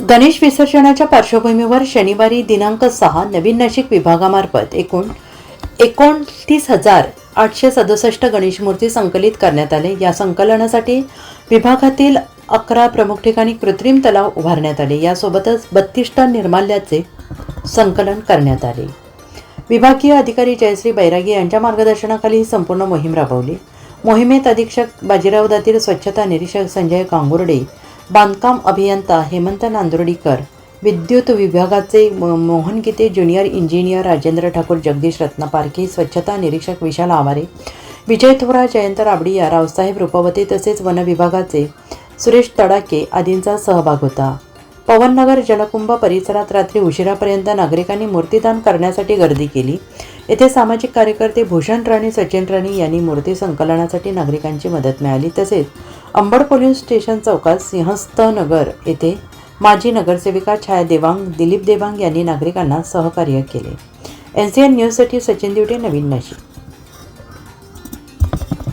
गणेश विसर्जनाच्या पार्श्वभूमीवर शनिवारी दिनांक सहा नवीन नाशिक विभागामार्फत एकूण एकोणतीस हजार आठशे सदुसष्ट गणेश मूर्ती संकलित करण्यात आले. या संकलनासाठी विभागातील अकरा प्रमुख ठिकाणी कृत्रिम तलाव उभारण्यात आले. यासोबतच बत्तीस टन निर्माल्याचे संकलन करण्यात आले. विभागीय अधिकारी जयश्री बैरागी यांच्या मार्गदर्शनाखाली ही संपूर्ण मोहीम राबवली. मोहिमेत अधीक्षक बाजीराव दातील स्वच्छता निरीक्षक संजय कांगुर्डे बांधकाम अभियंता हेमंत नांदुर्डीकर विद्युत विभागाचे मोहन गीते ज्युनियर इंजिनियर राजेंद्र ठाकूर जगदीश रत्नपारखे स्वच्छता निरीक्षक विशाल आवारे विजय थोरा जयंत राबडिया रावसाहेब रूपवते तसेच वन विभागाचे सुरेश तडाके आदींचा सहभाग होता. पवननगर जलकुंभ परिसरात रात्री उशिरापर्यंत नागरिकांनी मूर्तीदान करण्यासाठी गर्दी केली. येथे सामाजिक कार्यकर्ते भूषण राणे सचिन राणे यांनी मूर्ती संकलनासाठी नागरिकांची मदत मिळाली. तसेच अंबड पोलीस स्टेशन चौकात सिंहस्थ नगर येथे माजी नगरसेविका छाया देवांग दिलीप देवांग यांनी नागरिकांना सहकार्य केले. एन सी एन न्यूजसाठी सचिन दिवटे नवीन नाशिक.